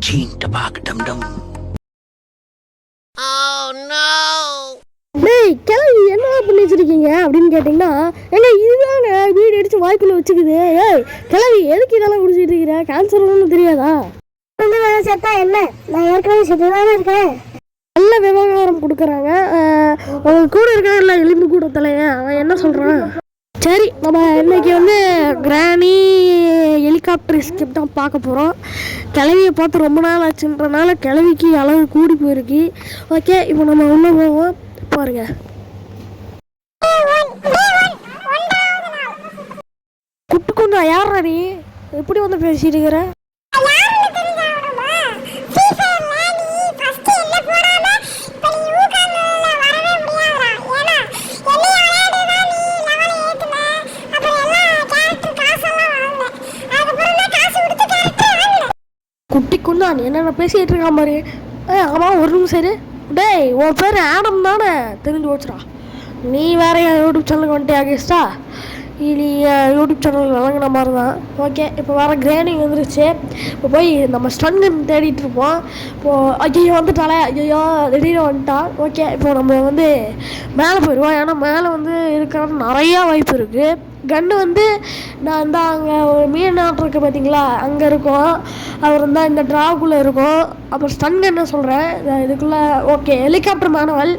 Tabak dum dum. டேய் கிளவி என்ன பண்ணி வச்சிருக்கீங்க? அப்படின்னு கேட்டிங்கன்னா ஏங்க இதுதாங்க வீடு அடிச்சு வாய்க்குள்ள வச்சுக்குது. ஏய் கிளவி எதுக்கு இதெல்லாம் குடிச்சிட்டு இருக்கிற? கேன்சர் ஒன்றும் தெரியாதா? வந்து நான் செத்தா என்ன? நான் ஏற்கனவே செத்து தானே இருக்கேன். நல்ல விவகாரம் கொடுக்குறாங்க. அவங்க கூட இருக்காங்கல்ல எலும்பு கூட தலைவன் அவன் என்ன சொல்கிறான் சரி நம்ம இன்றைக்கி வந்து கிராணி ஹெலிகாப்டர் ஸ்கிப் தான் பார்க்க போகிறோம் கிளவியை பார்த்து ரொம்ப நாள் ஆச்சுன்றனால கிளவிக்கு அளவு கூடி போயிருக்கு. ஓகே இப்போ நம்ம உள்ளே போவோம். பாருங்க. குட்டு குந்தா யார் நீ? எப்படி வந்து பேசிட்டு இருக்கிற? குட்டி குந்தான் நீ என்னென்ன பேசிகிட்டு இருக்கான் பாரு ஏ ஆமாம் ஒரு நிமிஷம் சரி டேய் உன் பேர் ஆடம் தானே? தெரிஞ்சு ஓச்சுடா நீ வேற யூடியூப் சேனலுக்கு வந்துட்டே ஆகிஸ்டா இனி யூடியூப் சேனல் வழங்கின மாதிரி தான் ஓகே இப்போ வர கிரேனிங் வந்துருச்சு. இப்போ போய் நம்ம ஸ்டன்கன் தேடிட்டு இருப்போம். இப்போது ஐயோ வந்துட்டாலே ஐயோ திடீர்னு வந்துட்டான் ஓகே இப்போ நம்ம வந்து மேலே போயிடுவோம். ஏன்னா மேலே வந்து இருக்கிற நிறையா வாய்ப்பு இருக்குது கன்று வந்து நான் தான் அங்கே ஒரு மீன் நாட்டு இருக்கு பார்த்தீங்களா அங்கே இருக்கும். அப்புறம் தான் இந்த ட்ராவுக்குள்ளே இருக்கும். அப்புறம் ஸ்டன் கன்னு சொல்கிறேன் இதுக்குள்ளே ஓகே ஹெலிகாப்டர் மேனுவல்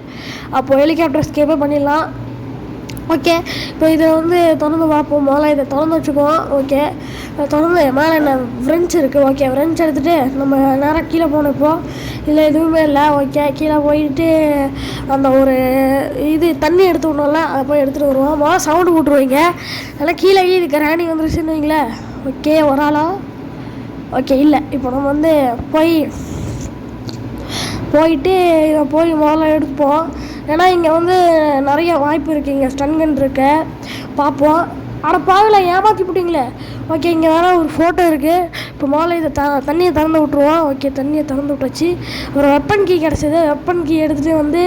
அப்போது ஹெலிகாப்டர் ஸ்கேப்பே பண்ணிடலாம். ஓகே இப்போ இதை வந்து திறந்து பார்ப்போம். முதல்ல இதை திறந்து வச்சுக்குவோம். ஓகே திறந்து மேலே என்ன ஃப்ரெஞ்ச் இருக்குது ஓகே ஃப்ரெஞ்ச் எடுத்துகிட்டு நம்ம நேராக கீழே போனோம் இப்போ. இல்லை எதுவுமே இல்லை. ஓகே கீழே போயிட்டு அந்த ஒரு இது தண்ணி எடுத்து விடணும்ல அதை போய் எடுத்துகிட்டு வருவோம். முதல்ல சவுண்டு போட்டுருவீங்க. அதனால் கீழே இது கிராணி வந்துருச்சுன்னு வைங்களேன். ஓகே ஒரு ஆளா? ஓகே இல்லை. இப்போ நம்ம வந்து போய் போயிட்டு இதை போய் முதல்ல எடுப்போம். ஏன்னா இங்கே வந்து நிறைய வாய்ப்பு இருக்குது இங்கே ஸ்டன்கன் இருக்கு. பார்ப்போம் ஆனால் பாவில் ஏமாற்றி விட்டீங்களே ஓகே இங்கே வேணா ஒரு ஃபோட்டோ இருக்குது இப்போ முதல்ல இதை த தண்ணியை திறந்து விட்ருவோம் ஓகே தண்ணியை திறந்து விட்டாச்சு. ஒரு வெப்பன் கீ கிடச்சிது. வெப்பன் கீ எடுத்துகிட்டு வந்து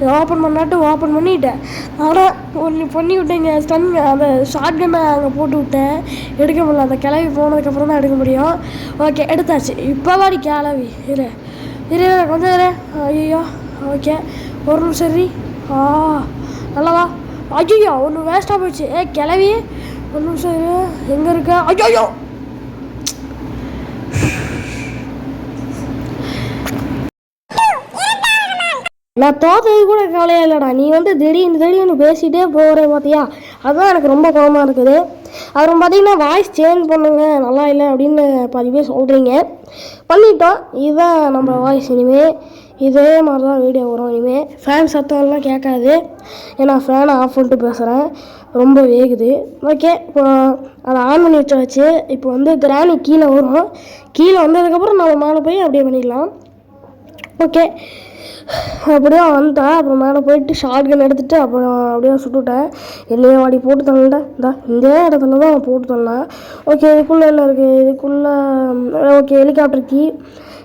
இதை ஓப்பன் பண்ணாட்டு ஓப்பன் பண்ணிட்டேன். ஆனால் ஒன்று பண்ணி விட்டேங்க ஸ்டன் அந்த ஷார்ட் கன்னை அங்கே போட்டு விட்டேன். எடுக்க முடியல. அந்த கிளவி போனதுக்கப்புறம் தான் எடுக்க முடியும். ஓகே எடுத்தாச்சு. இப்போ வாடி கிளவி. இரு. இரு இரு, கொஞ்சம் இரு. ஐயோ ஓகே. ஒரு நிமிஷம் சரி? ஆ நல்லவா ஐயோ ஒன்று வேஸ்ட்டாக போயிடுச்சு. ஏ கிளவி ஒரு நிமிஷம் இரு. எங்கே இருக்க? ஐயோ நான் தோத்தது கூட கவலையே இல்லைடா. நீ வந்து திடீர்னு திடீர்னு பேசிகிட்டே போகிற பார்த்தியா அதுதான் எனக்கு ரொம்ப கோபமாக இருக்குது. அப்புறம் பார்த்தீங்கன்னா வாய்ஸ் சேஞ்ச் பண்ணுங்க. நல்லா இல்லை அப்படின்னு பாதி பேர் சொல்கிறீங்க பண்ணிட்டோம். இதுதான் நம்ம வாய்ஸ் இனிமே. இதே மாதிரி தான் வீடியோ வரும். இனிமேல் ஃபேன் சத்தம்லாம் கேட்காது. ஏன்னா ஃபேனை ஆஃப் பண்ணிட்டு பேசுகிறேன் ரொம்ப வேகுது. ஓகே இப்போ அதை ஆன் பண்ணி வச்சாச்சு. இப்போ வந்து கிராணி கீழே வரும். கீழே வந்ததுக்கப்புறம் நம்ம மேலே போய் அப்படியே பண்ணிடலாம். ஓகே அப்படியே வந்தேன் அப்புறம் மேலே போயிட்டு ஷார்ட்கன் எடுத்துகிட்டு அப்புறம் அப்படியே சுட்டுவிட்டேன் என்னையே வாடி போட்டு தள்ளேன் இந்த இந்த இடத்துல தான் போட்டு தள்ளேன் ஓகே இதுக்குள்ளே என்ன இருக்குது இதுக்குள்ளே ஓகே ஹெலிகாப்டர் கீ.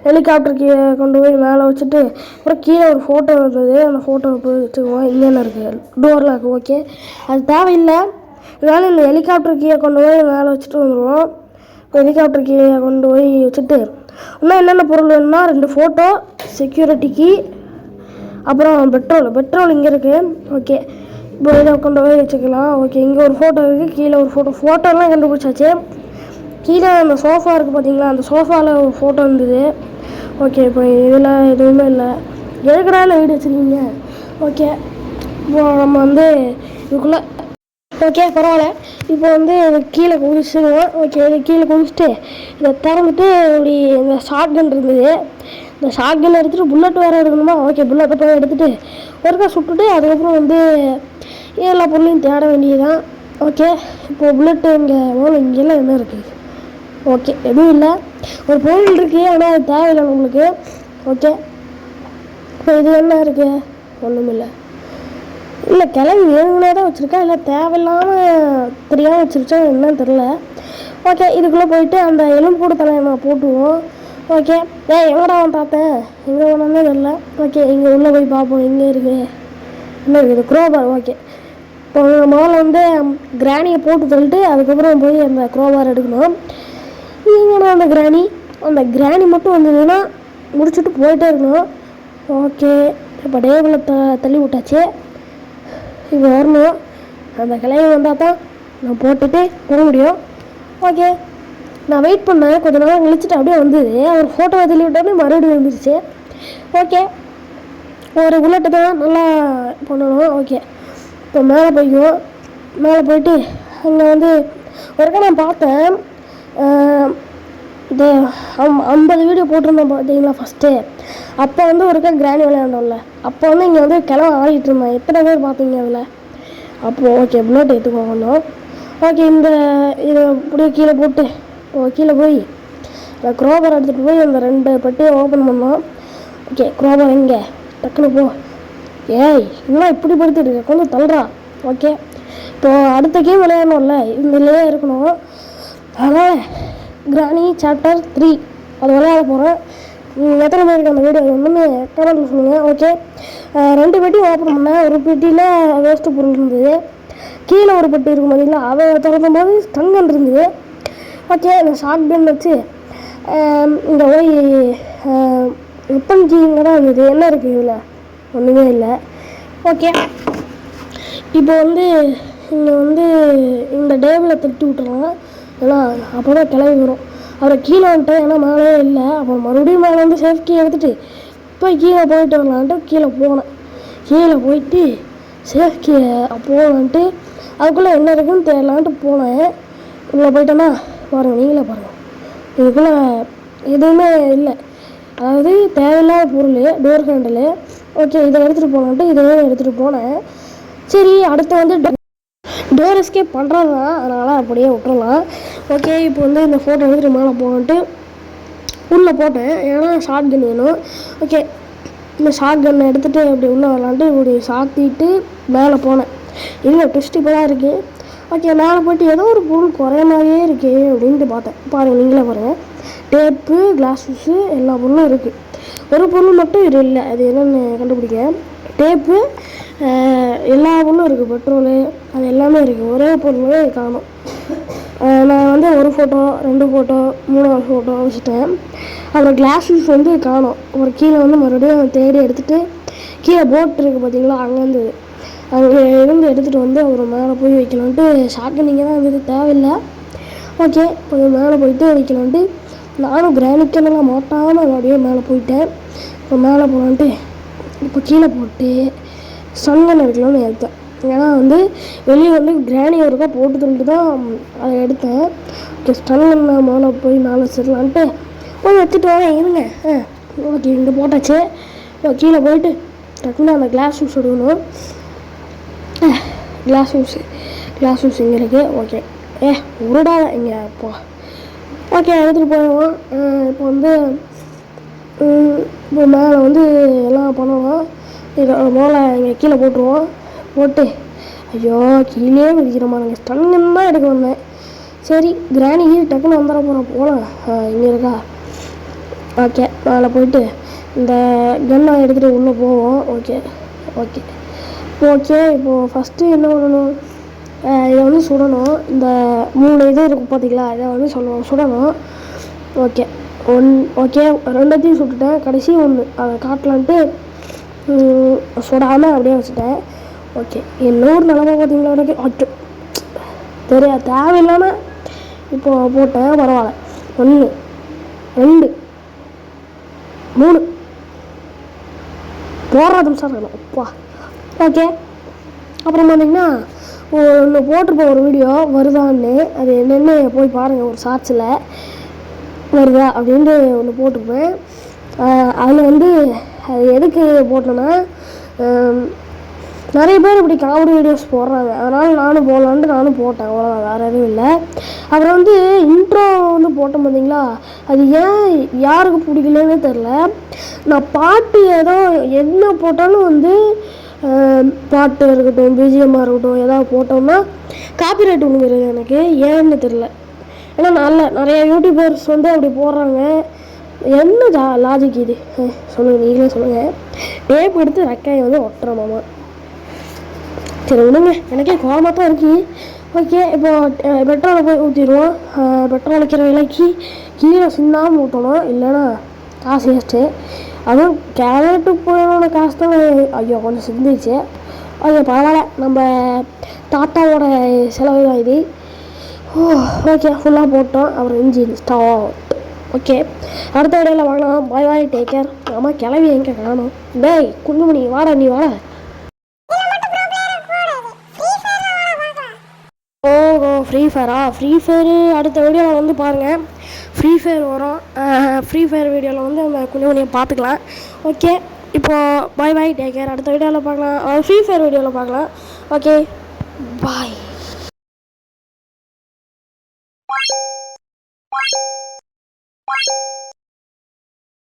ஹெலிகாப்டருக்கு கொண்டு போய் மேலே வச்சுட்டு அப்புறம் கீழே ஒரு ஃபோட்டோ இருந்தது அந்த ஃபோட்டோவை போய் வச்சுக்குவோம். இங்கேன்னு இருக்குது டோரில் இருக்குது ஓகே அது தேவையில்லை. இதனால் இந்த ஹெலிகாப்டர் கீழே கொண்டு போய் மேலே வச்சுட்டு வந்துடுவோம். ஹெலிகாப்டர் கீழே கொண்டு போய் வச்சுட்டு இன்னும் என்னென்ன பொருள் வேணும்னா ரெண்டு ஃபோட்டோ செக்யூரிட்டிக்கு அப்புறம் பெட்ரோல் பெட்ரோல் இங்கே இருக்குது ஓகே இப்போ இதை கொண்டு போய் வச்சுக்கலாம். ஓகே இங்கே ஒரு ஃபோட்டோ இருக்குது கீழே ஒரு ஃபோட்டோ ஃபோட்டோலாம் கண்டுபிடிச்சாச்சு. கீழே அந்த சோஃபா இருக்குது பார்த்தீங்களா அந்த சோஃபாவில் ஒரு ஃபோட்டோ இருந்தது. ஓகே இப்போ இதில் எதுவுமே இல்லை. எதுக்குடா இந்த வீடு வச்சுருக்கீங்க? ஓகே இப்போ நம்ம வந்து இதுக்குள்ளே ஓகே பரவாயில்ல. இப்போ வந்து இதை கீழே குதிச்சிடுவோம் ஓகே இதை கீழே குதிச்சுட்டு இதை திறந்துட்டு இப்படி இந்த ஷார்ட் கன் இருந்தது. இந்த ஷார்ட் கன் எடுத்துகிட்டு புல்லட் வேறு எடுக்கணுமா? ஓகே புல்லட்டை போய் எடுத்துகிட்டு ஒருக்கா சுட்டுட்டு அதுக்கப்புறம் வந்து எல்லா பொருளையும் தேட வேண்டியதுதான். ஓகே இப்போது புல்லட்டு இங்கே முதல்ல இங்கெல்லாம் என்ன இருக்குது ஓகே எதுவும் இல்லை. ஒரு பொருள் இருக்குது ஆனால் அது தேவையில்லை உங்களுக்கு. ஓகே இப்போ இது என்ன இருக்குது ஒன்றும் இல்லை. இல்லை கிளம்பி வேணும்னே தான் வச்சுருக்கேன். இல்லை தேவையில்லாமல் தெரியாமல் வச்சுருச்சா என்னன்னு தெரில ஓகே இதுக்குள்ளே போயிட்டு அந்த எலும்பு கூட நான் போட்டுவோம். ஓகே ஏன் எங்கடா அவன் பார்த்தேன் எங்கே ஒன்றுமே தெரில ஓகே இங்கே உள்ளே போய் பார்ப்போம். எங்கே இருக்குது என்ன இருக்குது குரோபார் ஓகே இப்போ முதல்ல வந்து கிராணியை போட்டு தள்ளிட்டு அதுக்கப்புறம் போய் அந்த குரோபார் எடுக்கணும். இங்கே அந்த கிராணி அந்த கிராணி மட்டும் வந்ததுன்னா முடிச்சுட்டு போயிட்டே இருக்கணும் ஓகே இப்போ டேபிளில் த தள்ளி விட்டாச்சு. இப்போ வரணும். அந்த கிளைய வந்தால் தான் நான் போட்டுட்டு போக முடியும். ஓகே நான் வெயிட் பண்ணேன். கொஞ்ச நேரம் கழிச்சிட்டு அப்படியே வந்தது. அவர் ஃபோட்டோவை தள்ளி விட்டோன்னே மறுபடியும் வந்துருச்சு. ஓகே ஒரு புல்லட்டு தான் நல்லா பண்ணணும். ஓகே இப்போ மேலே போய்க்குவோம் மேலே போயிட்டு அங்கே வந்து ஒருக்கா நான் பார்த்தேன். ஆஹ், இந்த ஐம்பது வீடியோ போட்டிருந்தேன் பார்த்தீங்களா ஃபஸ்ட்டு அப்போ வந்து ஒருக்கா கிராணி விளையாண்டோம்ல. அப்போ வந்து இங்கே வந்து கிளம்ப ஆடிட்டு இருந்தேன் எத்தனை பேர் பார்த்தீங்க அதில்? அப்போது ஓகே புல்லட் எடுத்துக்கோங்க ஓகே இந்த இதை அப்படியே கீழே போட்டு ஓ கீழே போய். அந்த குரோபர் எடுத்துகிட்டு போய் அந்த ரெண்டு பட்டியை ஓப்பன் பண்ணோம். ஓகே குரோபர் எங்கே டக்குனு போ. ஏய் இன்னும் இப்படி படுத்துட்டு இருக்க? கொஞ்சம் தள்ளுறா ஓகே இப்போது அடுத்த கேம் விளையாடணும்ல. இதுலேயே இருக்கணும். அதனால் கிராணி சாப்டர் த்ரீ அது விளையாட போகிறேன் எத்தனை பேருக்கு அந்த வீடியோ ஒன்றுமே கமெண்ட்டில் சொல்லுங்கள் ஓகே ரெண்டு பெட்டி ஓப்பன் பண்ணேன். ஒரு பெட்டியில் வேஸ்ட்டு பொருள் இருந்தது. கீழே ஒரு பெட்டி இருக்கும் பார்த்தீங்களா அதை திறந்த போது ஸ்டங்கன் இருந்தது. ஓகே இந்த ஷார்ட் கன் வச்சு இந்த இந்த வெப்பன் வெப்பன்ஜிங்க தான் இருந்தது. என்ன இருக்குது இதில்? ஒன்றுமே இல்லை. ஓகே இப்போ வந்து இங்கே வந்து இந்த டேபிளை தட்டி விட்டுறலாம் ஏன்னா அப்போ தான் கிளம்பி வரும். அவரை கீழே வந்துட்டேன் ஏன்னா மேலே இல்லை. அப்புறம் மறுபடியும் மேலே வந்து சேஃப்டியை எடுத்துட்டு போய் கீழே போயிட்டு வரலான்ட்டு கீழே போனேன். கீழே போயிட்டு சேஃப்டியை போகலான்ட்டு அதுக்குள்ளே என்ன இருக்குன்னு தெரியலான்ட்டு போனேன். உள்ளே போயிட்டேன்னா பாருங்கள் நீங்களே பாருங்கள் இதுக்குள்ளே எதுவுமே இல்லை. அதாவது தேவையில்லாத பொருள் டோர் ஹேண்டில் ஓகே இதை எடுத்துகிட்டு போனான்ட்டு இதையே எடுத்துகிட்டு போனேன். சரி அடுத்து வந்து டோர் எஸ்கேப் பண்ணுறது தான் அதனால் அப்படியே விட்டுறலாம். ஓகே இப்போ வந்து இந்த ஃபோட்டோ எடுத்துகிட்டு மேலே போகன்ட்டு உள்ளே போட்டேன். ஏன்னா ஷார்ட் கன் வேணும். ஓகே இந்த ஷார்ட் கன்னை எடுத்துகிட்டு அப்படி உள்ளே வரலான்ட்டு இப்படி சாத்திட்டு மேலே போனேன். இல்லை ட்விஸ்ட் இப்போ தான் இருக்குது ஓகே மேலே போயிட்டு ஏதோ ஒரு பொருள் குறைய மாதிரியே இருக்கு அப்படின்ட்டு பார்த்தேன். பாருங்கள் நீங்களே பாருங்கள் டேப்பு கிளாஸஸு எல்லா பொருளும் இருக்குது ஒரு பொருள் மட்டும் இது இல்லை. அது என்னென்னு கண்டுபிடிக்க டேப்பு எல்லா பொருளும் இருக்குது பெட்ரோலு அது எல்லாமே இருக்குது ஒரே பொருளே காணும். நான் வந்து ஒரு ஃபோட்டோ ரெண்டு ஃபோட்டோ மூணாவது ஃபோட்டோ வச்சுட்டேன். அப்புறம் கிளாஸஸ் வந்து காணும். ஒரு கீழே வந்து மறுபடியும் தேடி எடுத்துகிட்டு கீழே போட் இருக்குது பார்த்தீங்களா அங்கேருந்து. அங்கே இருந்து எடுத்துகிட்டு வந்து அவர் மேலே போய் வைக்கலான்ட்டு ஷார்ட் நீங்கள் தான் இருந்தது தேவையில்லை. ஓகே கொஞ்சம் மேலே போயிட்டு வைக்கலான்ட்டு நானும் கிரானிக்கெல்லாம் மாட்டாமல் அப்படியே மேலே போயிட்டேன். இப்போ மேலே போகலான்ட்டு இப்போ கீழே போட்டு சங்கன் எடுக்கலாம்னு எடுத்தேன். ஏன்னா வந்து வெளியே வந்து கிராணி ஒருக்கா போட்டு தந்துட்டு தான் அதை எடுத்தேன். ஓகே ஸ்டங்கன் மேலே போய் மேலே வச்சிடலான்ட்டு போய் வச்சுட்டு வரேன் இருங்க. ஆ ஓகே இங்கே போட்டாச்சு. இப்போ கீழே போயிட்டு டக்குன்னு அந்த கிளாஸ் ஷூஸ் எடுக்கணும். கிளாஸ் ஷூஸ் கிளாஸ் ஷூஸ் இங்கே இருக்குது ஓகே. ஏ உருடா இங்கே இப்போ ஓகே எடுத்துகிட்டு போயிடுவோம். இப்போ வந்து இப்போ மேலே வந்து எல்லாம் பண்ணுவோம் இதை மேலே இங்கே கீழே போட்டுருவோம். போட்டு ஐயோ கீழே மிதிக்கிறோமா நாங்கள் ஸ்டன்னு தான் எடுக்க வந்தேன். சரி கிராணி டக்குன்னு வந்துட போகிறோம் போகலாம் இங்கே இருக்கா? ஓகே மேலே போயிட்டு இந்த கன்னை எடுத்துகிட்டு உள்ளே போவோம். ஓகே ஓகே ஓகே இப்போது ஃபஸ்ட்டு என்ன பண்ணணும்? இதை வந்து சுடணும். இந்த மூணு இது இருக்கும் பார்த்தீங்களா? இதை வந்து சொல்லணும் சுடணும். ஓகே ஒன் ஓகே ரெண்டத்தையும் சுட்டுட்டேன். கடைசி ஒன்று அதை காட்டலான்ட்டு சுடாமல் அப்படியே வச்சுட்டேன். ஓகே இன்னொரு நிலமை பார்த்தீங்களா எனக்கு? அட்டு தெரியாது தேவையில்லாமல் இப்போ போட்டேன் பரவாயில்ல. ஒன்று ரெண்டு மூணு. போடுறது நிமிஷம் இருக்கணும். அப்பா. ஓகே அப்புறம் பார்த்தீங்கன்னா ஒன்று போட்டிருப்போம் ஒரு வீடியோ வருதான்னு. அது என்னென்னு போய் பாருங்கள் ஒரு ஷார்ட்ஸில் வருதா அப்படின்ட்டு ஒன்று போட்டிருப்பேன். அதில் வந்து அது எதுக்கு போட்டேன்னா நிறைய பேர் இப்படி காமெடி வீடியோஸ் போடுறாங்க. அதனால் நானும் போடலான்ட்டு நானும் போட்டேன். அவ்வளோதான் வேறு எதுவும் இல்லை. அப்புறம் வந்து இன்ட்ரோ வந்து போட்டேன் பார்த்தீங்களா அது ஏன் யாருக்கு பிடிக்கலன்னு தெரில நான் பாட்டு ஏதோ என்ன போட்டாலும் வந்து பாட்டு இருக்கட்டும் பிஜிஎம்மாக இருக்கட்டும் ஏதாவது போட்டோம்னா காப்பிரைட் விழுங்குறது எனக்கு. ஏன்னு தெரில ஏன்னா நல்ல நிறைய யூடியூபர்ஸ் வந்து அப்படி போடுறாங்க. என்ன ஜா லாஜிக் இது சொல்லுங்கள் நீங்களே சொல்லுங்கள் டேப் எடுத்து ரெக்காயை வந்து ஒட்டுறோம் மாமா. சரி விடுங்க. எனக்கே கோபமாக தான் இருக்கு. ஓகே இப்போ பெட்ரோலை போய் ஊற்றிடுவோம் பெட்ரோல் வைக்கிற விலைக்கு கீழே சிந்தாமல் ஊட்டணும். இல்லைன்னா காசு வேஸ்ட்டு அதுவும் கேரட்டுக்கு போயிடணும் காசு தான் ஐயோ கொஞ்சம் சிந்திச்சு. ஐயோ பரவாயில்ல. நம்ம தாத்தாவோட செலவு தான் இது. ஓ ஓகே ஃபுல்லாக போட்டோம். அப்புறம் இன்ஜின் ஸ்டார்ட் ஓகே அடுத்த இடையில வாங்கலாம். பாய் பாய் டேக் கேர் அம்மா கிளவி எங்கே காணும்? டேய் குண்டுமணி வாடா நீ வாடா. ஓஹோ ஃப்ரீ ஃபயரா ஃப்ரீ ஃபயரு அடுத்த வீடியோவில் வந்து பாருங்கள் ஃப்ரீ ஃபயர் வரும். ஃப்ரீ ஃபயர் வீடியோவில் வந்து அந்த குண்டுமணியை பார்த்துக்கலாம். ஓகே இப்போ பாய் பாய் டேக் கேர் அடுத்த வீடியோவில் பார்க்கலாம். ஃப்ரீ ஃபயர் வீடியோவில் பார்க்கலாம். Okay bye